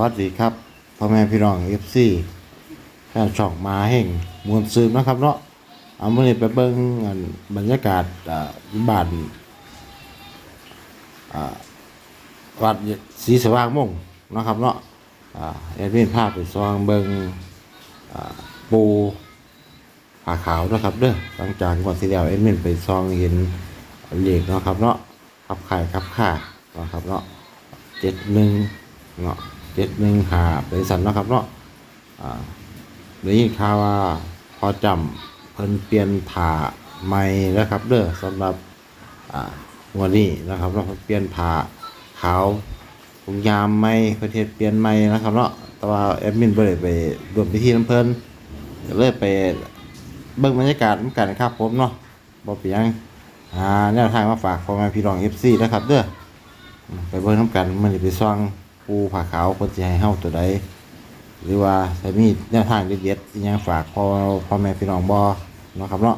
ครับสวัสดีครับพ่อแม่พี่น้องเอฟซีแฟนช่องมาแห่งมวลซืมนะครับเนาะเอามื่อนี้ไปเบิ่งบรรยากาศอ่าบ้านวัดศรีสว่างมงนะครับเนาะอ่าแอดมินภาพไปซองเบิ่งปูผาขาวนะครับเด้อหลังจากวันที่แล้วแอดมินไปซองเห็นเหล็กนะครับเนาะขับข่ายขับข่านะครับเนาะเจ็ดหนึ่งเนาะ เจ็ดหนึ่งหาเป็นสันนะครับเนาะอ่ข่าวว่าพอจำเพิ่นเปลี่ยนผ่าใหม่แล้วครับเด้อสำหรับอ่าวันนี้นะครับเนาะเพิ่นเปลี่ยนผ่าขาวถุงยามใหม่ประเทศเปลี่ยนใหม่นะครับเนาะแต่ว่าแอดมินบ่ได้ไปรวมพิธีน้ำเพิ่นก็เลยไปเบิ่งบรรยากาศนกันครับผมเนาะบ่เปียงอ่าแนวทางมาฝากพ่อแม่พี่น้อง FC นะครับเด้อไปเบิ่งน้ำกันมันจะไปซ่อง ปูผาขาวคนจะให้เฮาตัวใดหรือว่าใช้มีแนวทางเด็ดๆที่ยังฝากพ่อพ่อแม่พี่น้องบอเนาะครับเนาะ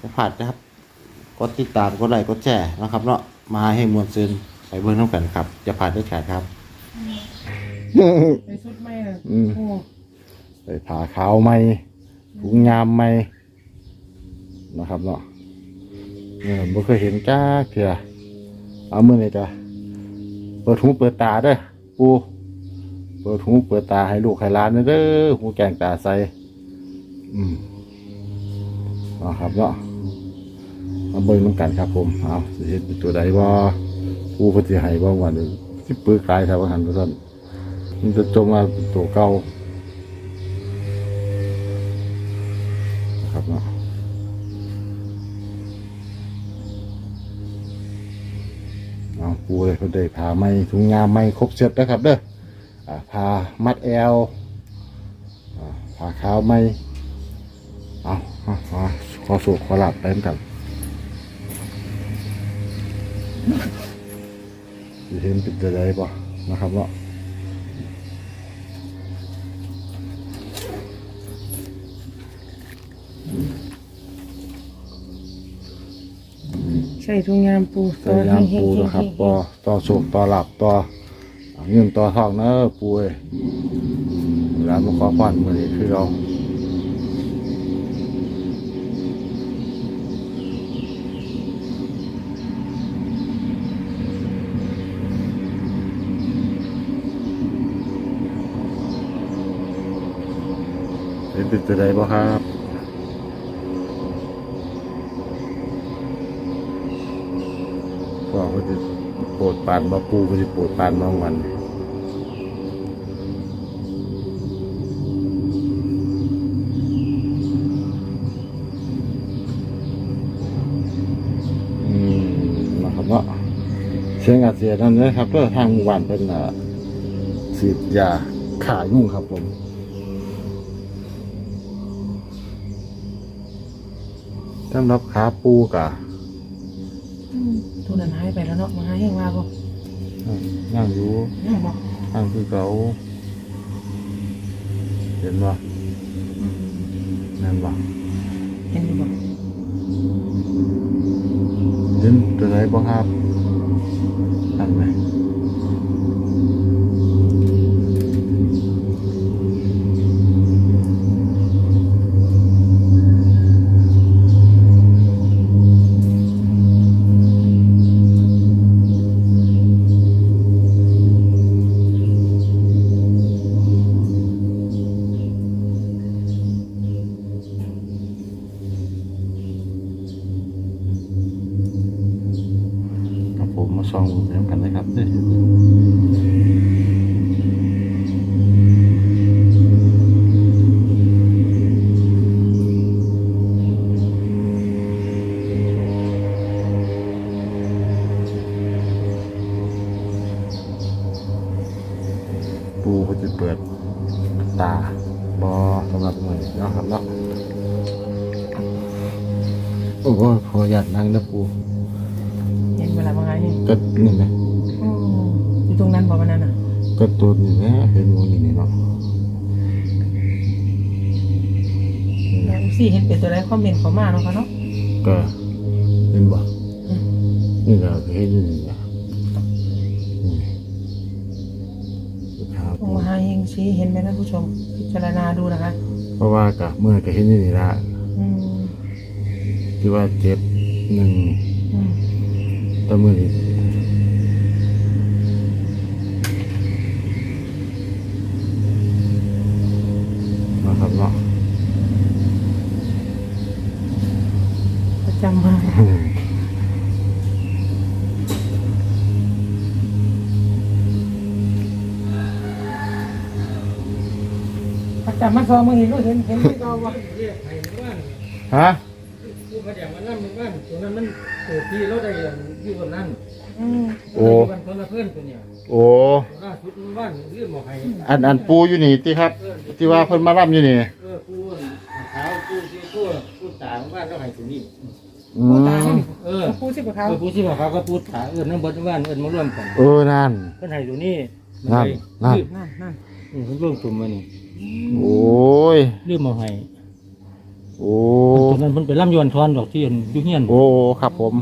จะผ่านนะครับกดติดตามกดไลค์กดแชร์นะครับเนาะมาให้มวลซึนไปเบิ่งน้ำกันครับ จะผ่านได้ขาดครับ ไปสุดไม่เลยอืม โอ้ไปผาขาวใหม่ถุงยามใหม่นะครับเนาะเนี่ยบ่เคยเห็นจ้าเถื่อเอามือนี่จ้ะเปิดหูเปิดตาเด้อ ปูเปิดหูเปิดตาให้ลูกให้หลานเด้อหูแกงตาใสอืมเอาครับเนาะมาเบิ่งน้ำกันครับผมเอาสิเห็นเป็นตัวใดบ่ปูเพิ่นสิให้บ่วันนี้สิปื้อกลายครับว่าหันว่าซั่นมันจะจมมาเป็นตัวเก่า ปูเลยเขาได้พาไม่ถุงงามไม่ครบเสร็จนะครับเด้ออ่าพามัดแอลอ่าพาขาวไม่เอาเอาเอาขอสูขอหลับไปเหมือนกันเห็นเป็นจะได้ป่ะนะครับเนาะ ใส่ถุงยางปูใส่ยางปูนะครับต่อต่อโศกต่อหลับต่อเอาเงินต่อทองเนอะปูเอ้ยเวลามาขอพรมือนี้คือเราเป็นเป็นตัวใดบ่ครับ ก็เขาจะโปานบาปูเขาจะปรดปานน้องวันอืมนะครับเนาะเชียงอาเซียนนั่นนะครับก็ทางหมู่บ้านเป็นอ่าสีดยาขายุ่งครับผมสำหรับขาปูกะ ทุนนั้นหายไปแล้วเนาะมาหาแห้งว่าบ่นั่งอยู่ยังบ่ทางคือเขาเห็นว่านั่นว่าเห็นอยู่บ่เห็นตัวไหนบ้างครับอันไหม สี อยู่ตรงนั้นบ่มันนั่นน่ะก็ตัวนี่นะเห็นวงนี่เนาะแล้วสิเห็นเป็นตัวใดคอมเมนต์เข้ามาเนาะค่ะเนาะก็เห็นบ่อืมนี่ก็เห็นอยู่นี่นะชี้เห็นไหมท่านผู้ชมพิจารณาดูนะคะ เพราะว่ากับเมื่อก็เห็นนี่นี่ละอืมที่ว่าเจ็ดหนึ่งอืมแตัวมือ มาซองมึงเห็นก็เห็นเห็นไม่ก็ว่าเรียกให้บ้านฮะผู้มาแดงมานั่นมึงบ้านตรงนั้นมันเกิดที่เราได้อยู่บนนั้นอืมโอ้มันคนละเพื่อนตัวเนี่ยโอ้ล่าสุดมึงบ้านเรื่องหมอไห้อันอันปูอยู่นี่ที่ครับ ที่ว่าเพิ่นมารับอยู่นี่เออผู้ขาวผู้ที่ผู้ผู้ตาของบ้านเราไห้ตัวนี้อืผู้ตายมนี่เออผู้สิบกว่าเอเขาอผู้ที่ขาวก็ผู้ตาเออนั่งบนบ้านเออมาร่วมกันเออนั่นเพื่อนไห้ตัวนี้นั่นนั่นนั่นนั่นอืมเพิ่นร่วมกลุ่มมานี่ โอ้ยเรื่องหมอไห้โอ้ตรงนั้นเพิ่นไปร่ำยวนทอนดอกที่อยู่เฮียนโอ้ครับผม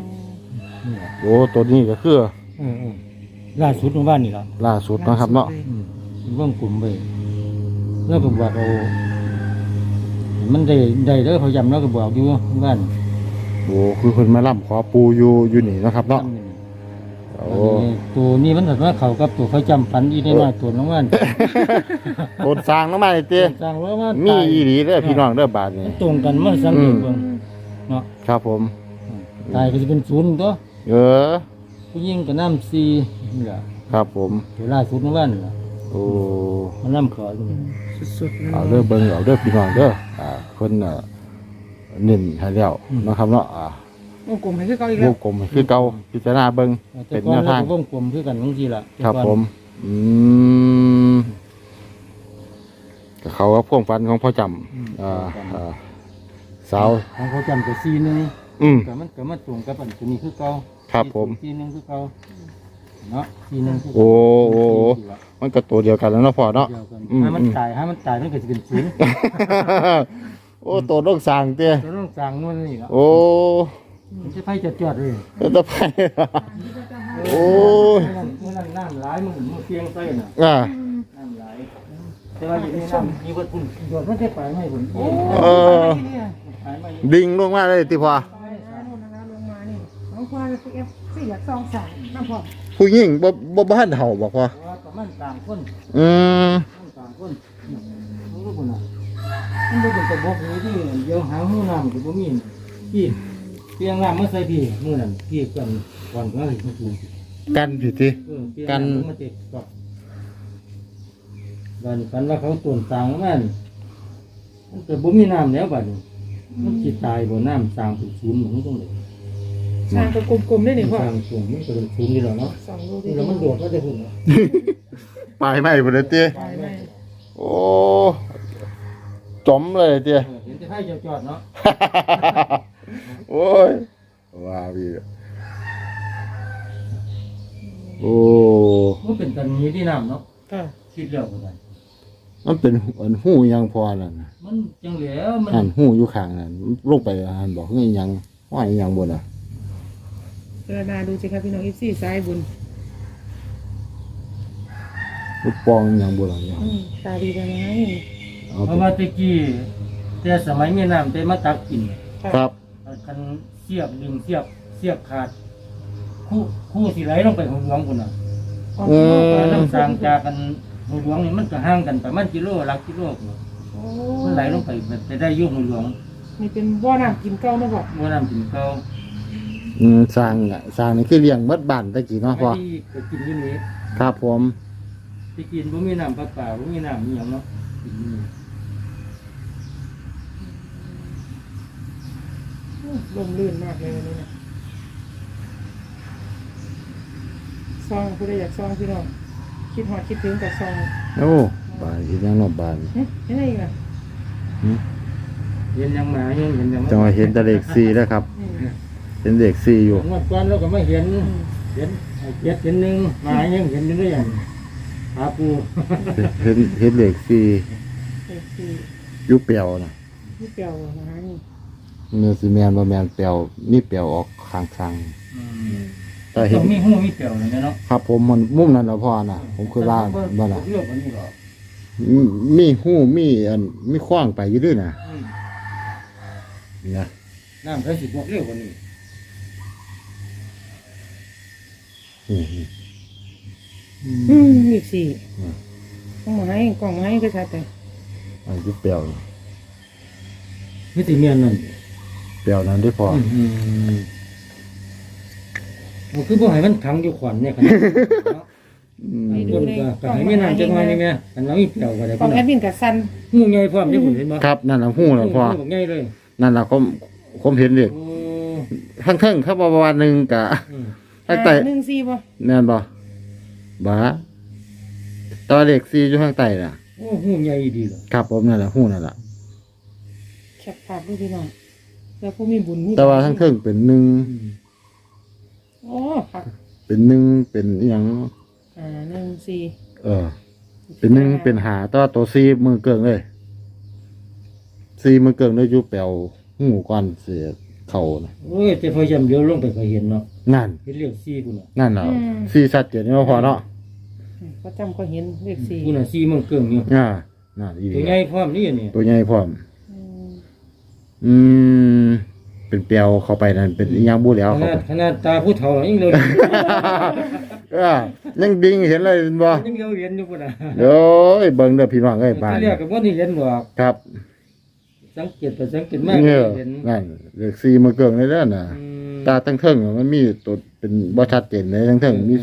นี่แหละโอ้ตัวนี้ก็คือเออเออล่าสุดของบ้านนี่ล่ะล่าสุดนะครับเนาะอืมร่วมกลุ่มไปแล้วก็บอกเอามันได้ได้แล้วเขาย้ำแล้วก็บอกอยู่บ้านโอ้คือเพิ่นมาล่ำขอปูอยู่อยู่นี่นะครับเนาะ โอ้ ตัวนี้มันถือว่าเขากับตัวเขาจำฝันอีได้น้อยตัวน้องมันโดนสร้างน้ำมันไอ้เตี้ยสร้างว่าว่ามีตายอีหลีเด้อพี่น้องเด้อบาทนี่มันตรงกันมันสังเกตเบิ่งเนาะครับผม ตายก็จะเป็นศูนย์ตัวเออ ผู้หญิงก็น้ำซีนี่แหละครับผม ตัวล่าสุดน้องมันนี่ล่ะโอ้ มันน้ำขออยู่สุดๆเลยเอาเด้อเบิ่งเอาเด้อพี่น้องเด้อ อ่า เพิ่นน่ะเน้นให้แล้วนะครับเนาะ อ่า วงกลมให้คือเขาอีกวแล้วงกลมให้คือเก่าพิจารณาเบิ่ง แต่เป็นก่อแนนวเราทาง ก็วงกลมคือกันบางทีล่ะแต่ครับก่อนผม อืมก็เขาว่าพ่วงฟันของพ่อจำอ่าอ่าสาว ของเขาจำแต่ซีหนึงอืม ก็มันก็มาตรงกับอันตัวนี้คือเก่าครับผม ซีหนึงคือเก่าเนาะซีหนึงคือโอ้โอ้โอ้มันก็ตัวเดียวกันแล้วเนาะพ่อเนาะ เดียวกันอืม ถ้ามันอืมตายถ้ามันตายมันก็จะเป็นศูนย์โอ้ตัวต้องสั่งเตี้ยเราต้องสั่งนู่นนี่ละโอ้มัน จะไฟจะจอดเลยแล้วจะไปโอ้ยเมื่อนั้นเมื่อนั้นน้ำไหลายมันมันเสียงไฟน่ะอ่าน้ำไหลายแต่ว่าอยู่ในน้ำมีวัดพุ่นจอดมันได้ไปไหมพุ่นเออไปไหมดิ่งลงมาเลยติพ่อไปนะนู่นนะคะลงมานี่น้องควายคือเอฟสี่อยากซองสายน้ำพอผู้หญิงบ่บ่บ้านเห่าบอกพ่อเพราะว่าประมาณต่างคนอืมประมาณต่างคนรู้รู้พุ่นน่ะมันดูเป็นกระบอกนี้ที่เดี๋ยวหางหูน้ำกับบ่มีพี่ เตียงน้ำมาใส่พี่มือนั่นพี่กันก่อนก็เลยมาถูกกันผิดที เออเปลี่ยกันำมาติดกับบัดนฝันว่าเขาตวนต่างมันมันเกิดบ่มีน้ำแล้วบัดนี้มันจิตายบ่น้ำสร้างเป็นศูนย์เหมือนตรงไหนสร้างตัวกลมๆได้หนิพ่อสร้างศูนย์มันก็เป็นศูนย์นี่แหละเนาะสองดูดินี่แล้วมันโดดก็จะหุ่นเนาะไปไหมบ่ได้ติไปไหมโอ้จมเลยติเออเห็นจะให้จอดๆเนาะ โอ้ยว่าพี่โอ้มันเป็นตันนี้ที่น้ำเนาะค่ะ คิดแล้วก็ได้มันเป็นอันหูยังพอนั่นน่ะมันจังเหลียวมันหันหูอยู่ข้างนั่นลงไปหันบอกเฮ้ยยังว่าอีหยังบ่น่ะพิจารณาดูสิครับพี่น้องเอฟซีสายบุญลูกปองอีหยังบ่ล่ะเนี่ยอืมตาดีจังไงเอาเพไปราะว่าแตะกี้แต่สมัยมีน้ำแต่มาตักกิน ครับ คันเสียบดึงเสียบเสียบขาด คู่คู่สิไหลลงไปของหลวงพุ่นน่ะอืมน้ำสางจากกันหัวหลวงนี่มันก็ห่างกันประมาณกิโลหลักกิโลพุ่นโอ้มันไหลลงไปไปได้อยุ่หัวหลวงนี่เป็นบ่อน้ำกินเก้านะบอกว่าน้ำกินเขาอืมสร้างอะสร้างนี่คือเลี้ยงเบิดบ้านตะกี้เนาะพ่อที่ไปกินอยู่นี่ครับผม ที่กินบ่มีน้ำเปล่าๆบ่มีน้ำมีหยังเนาะกินอยู่นี่ ลมลื่นมากเลยวันนี้นะซองผู้ใดอยากซองพี่น้องคิดหอดคิดถึงกับซองโอ้บ้านอีหยังเนาะบ้านเฮ้ยเห็นอะไรอีกอะหึเห็นหยังหมาเห็นเห็นหยังจังหวะเห็นแต่เลข4แล้วครับ อืมเห็นเลข4อยู่ งวดก่อนเราก็ไม่เห็นเห็นไอ้เจ็ดเห็นหนึ่งหมายังเห็นอยู่ด้วยอย่างหาปูเห็นเห็นเลข4เอฟซีอยู่เปียวน่ะนี่เปรียวนะฮะนี่ เนื้อสิแม่นบ่แม่นเปียวมีเปียวออกข้างๆแต่เห็ต้นองมีหูมีเปี่ยวเลยเนาะครับ ผมมันมุมนั้นน่ะพ่อน่ะผมเคยว่าบ่ล่ะเลือกอันนี้หรอมีมีหู้มีอันมีขว้างไปอยู่ด้วยนะอืมเนี่ยน้ำใช้สิบกเร็วกว่านี้อืม อืมอีกสี่ต้องมาให้กล่องมาให้ก็ชัดแต่อันที่เปรียวไม่ติเมียนนั่น เปรียวนั้นได้พอออืมมันคือบ่ให้มันขังอยู่ขวัญเนี่ยขนาดเนาะอืมไอ้คนก็ก็ให้ไม่นานจังหน่อยนี่แม่อันเราอีเปล่าก็ได้กล่องพี่แอน้องดมินกับซันหูใหญ่พร้อมที่ผมเห็นบ่ครับนั่นละหู้ละพอหูบอกใหญ่เลยนั่นละผมผมเห็นเด็กโอ้ทั้งเทิงครับประมาณหนึ่งกะอืมข้างใต้หนึ่งสี่ป่ะแน่นบ่บ้าตัวเด็กซีอยู่ข้างใต้น่ะ โอ้หูใหญ่ดีเหรอครับผมนั่นแหละหู้นั่นแหละแคปภาพดูพี่น้อง แล้วผู้มีบุญมีแต่ว่าทั้งเทิงเป็นหนึ่งอืมโอ้ผักเป็นหนึ่งเป็นอหย่างอ่าหนึ่งสี่เออ เป็นหนึ่งเป็นหาแตัวาตัวซีมือเกิงเลยซีมือเกิงเลยอยู่แปลวหูก่อนเสียเข่านะโอ้ยแต่พอยามเดียวลงไปก็เห็นเนาะนั่น เห็นเรียกซี่กูน่ะนั่นแหละซีสัตว์เจนนี่ว่าพอเนาะก็จำก็เห็นเลขสี่กูน่ะซี่มันเกิ่งอยู่อ่านั่นอีตัวใหญ่พร้อมนี่อันนี่ตัวใหญ่พร้อมอืม อืม เป็นเปลวเข้าไปนั่นเป็นอิหยังบูแล้วขเข้านาไปดขนาดตาผู้เฒ่ายังเลยเออยังดิ่งเห็นเลยเป็นบ่ยังเดียวเห็นอยู่กูน่ะเดี๋ยวไอ้เบิ่งเด้อพี่น้องเอ้ยบ้านที่แรกก็บ่ได้เห็นดอกครับสังเกตไปสังเกตมากเนี่ยเห็นนั่นเด็กซีมือเกิงเลยเด้อน่ะ อืมตาตั้งเทิงอะมันมีตัวเป็นบ่ชัดเจนเลยทั้งเทิงมี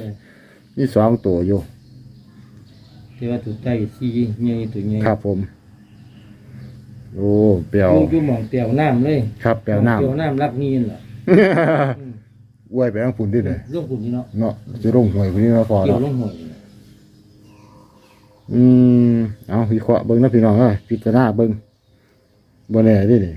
มีสองตัวอยู่แต่ว่าตัวใต้ซี่ใหญ่ตัวใหญ่ครับผม โอ้เปรียว อยู่อยู่หม่องเตียวน้ำเลยครับเปรียวน้เตียว น้ำรักนี่นั่นล่ะำอืมอวยไปทางฝุ่นดิเลยลงคุณนี่เนาะเนาะจะลงหวยพุ่นนี้เนาะพอเกี่ยวเนาะลงหวยอืมเอาวิเคราะห์เบิ่งนะพี่น้องเอ้ยพิจารณาเบิ่งบ่แน่เดินี่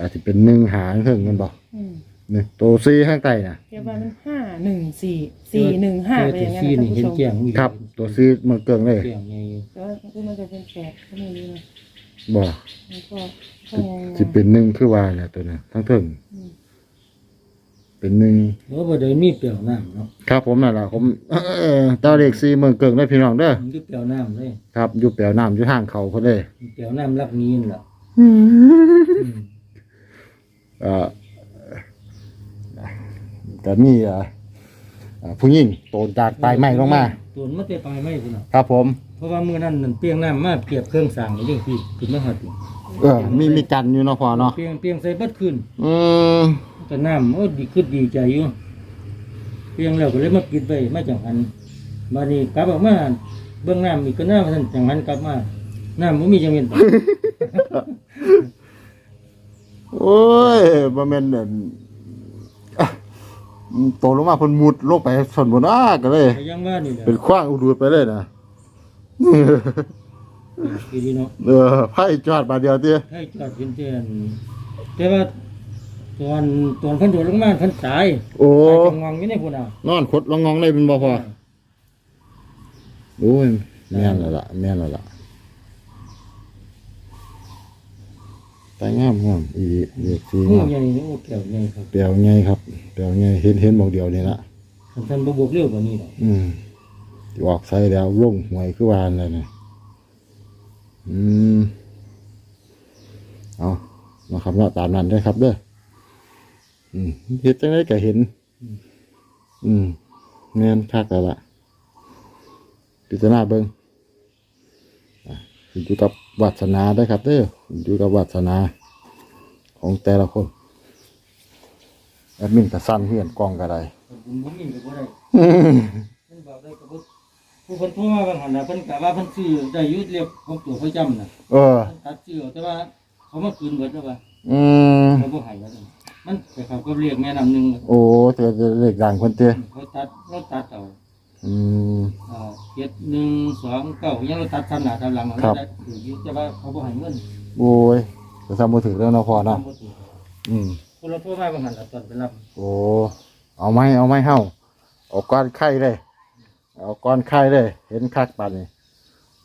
อาจจะเป็นหนึ่งหางเทิงกันบ่อืมนี่ตัวซีข้างใต้น่ะ เรียกว่ามันห้าหนึ่งสี่สี่หนึ่งห้าไปแต่อย่างซี่นั้นนี่นะท่านเห็นผู้ชแจ้มงอยู่ครับ ตัวซีมือเกิงเลย แจ้งใหญ่อยู่แต่ว่าคือมันจะเป็นแปดก็ไม่รู้นะ บ่มันก็ก็งงสิเป็นหนึ่งคือว่าแหละตัวนั้นทั้งเทิงอืมเป็นหนึ่ง เพราะว่าเดินมีเปลี่ยวน้ำเนาะครับผมนั่นล่ะผมเออตาเลขซีมือเกิงได้อพี่น้องเด้อมันอยู่เปลี่ยวน้ำเลยครับ อยู่แปลวน้ำอยู่ทางเขาเพิ่นเลยเปลี่ยวน้ำรักนี้นั่นล่ะเอ่อก็มีเอ่อเอ่อผู้หญิงโตนจากปลายไม้ลงมา ตัวมันจะปลายไม้คุณน่ะครับผมเพ ราะว่ามื้อนั้นนั่นเปียงน้ำมาเปรียบเครื่องสั่งนี่จังซี่ขึ้นมาหาติเออ มีมีกันอยู่เนาะพอเนาะเปียงเปียงใส่บัดขึ้นอืมแต่น้ำโอ้ดีขึ้นดีใจอยู่เปียงแล้วก็เลยมาปิดไว้มาจังหันมานี่กลับออกมาเบื้องน้ำอีกก็น้ำท่านจังหันกลับมาน้ำบ่มีจังเป็นโอ้ยบ่แม่นอั่นอะโตลงมาเพิ่นมุดลงไปส่วนบนอ้าก็เลย ก็ยังว่านี่แหละเป็นขว้างอุดูดไปเลยนะคื อดีเนาะเออไพ่จอดบาดเดียวติให้จอดเป็นเตือนแต่ว่าตอนตอนเพิ่นโดดลงมาเพิ่นตายโอ้ตายจังงองอยู่ในพุ่นน่ะนอนขดลองงองเลยเป็นบ่พอโอ้ยแม่นแล้วล่ะแม่นแล้วล่ะตายงามงามอีเด็กสีหูงามใหญ่นี่โอ้แก้วใหญ่ครับเปลียวไงครับเปลียวไงเห็นเห็นหมองเดียวนี่ละท่านบ่บวกเร็วกว่านี้ดอกอืมที่ ออกใส่แล้วลงหวยคือวานเลยนะอืมเอานะครับเนาะตามนั้นได้อครับเด้ออืมเฮ็ดจังไดก็เห็น อืมแม่นคักแล้วล่ะพิจารณาเบิ่งอะขึ้นอยู่กับวาสนาได้อครับเด้อขึ้นอยู่กับวาสนาของแต่ละคนแอดมินก็สั้นเฮียนกล้องก็ได้บุญบ่มีก็บ่ได้เพิ่นบอกได้ก็บ่ ผู้เพิ่นโทรมาบางหันน่ะเพิ่นก็ว่าเพิ่นซื้อได้อยู่เรียบของตัวเขาจำน่ะเออ เพิ่นตัดซื้อเอาแต่ว่าเขามาคืนเบิดแล้วว่าอืม เขาบ่ให้แล้วนี่มันแต่เขาก็เรียกแม่น้ำหนึงโอ้แต่จะเล็กดังคนเตี้ยเขาตัดเราตัดเอาอืม อ่าเจ็ดหนึ่งสองเก้ายังเราตัดทำหน้าทำหลังเอาครับได้ถืออยู่แต่ว่าเขาบ่ให้เงินโอ้ยจะทำมือถือแล้วเนาะพอเนาะทำบ่ถูกอืม คนเราโทรมาบางหันน่ะตอนไปรับโอ้ เอาไหมเอาไหมเฮาเอาก้อนไข่เลย เอาก้อนไข่เลย เห็นคักปันนี่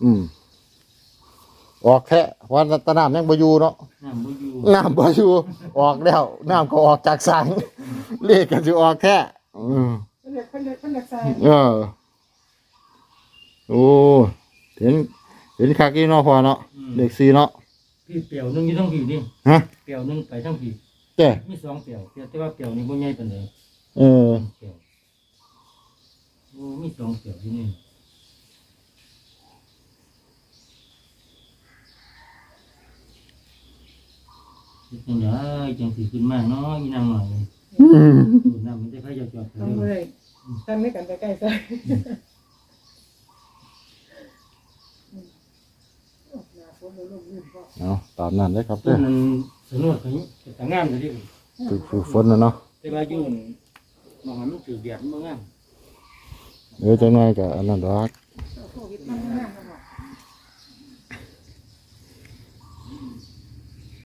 อืม ออกแท้วันตะน้ำยังบ่อยู่เนาะน้ำบ่อยู่น้ำบ่อยู่ออกแล้วน้ำก็ออกจากสังเลขกันสิออกแท้อืมเด็กคนเด็กคนเด็กใส่เออโอ้เห็น เห็นคักอีเนาะพอเนาะอืมเลขสี่เนาะพี่เปียวหนึงอยู่ทั้งพี่นี่ฮะเปียวหนึงไปทั้งพี่เจ้มีสองเปียวเปียวแต่ว่าเปียวนี่บ่ใหญ่ปานใดเออเปียวโอ้ มีสองเปียวที่นี่เฮ็ดจังไดจังสิขึ้นมาเนาะอีนางหน่อยดูน้ำมันได้พยาจอดไปต้องเลเลยยตั้งไม่กันใกล้ๆใส่เอาตามนั้นเลยครับต้เด้นอนั้นสนุกไปแต่งามเลยที่ฝึกฝึกฝนนะเนาะแต่ว่าอยู่มองมันถือแดดมันบ่งาม เดี๋ยวจะงหน่อยกับอันนั้นดอก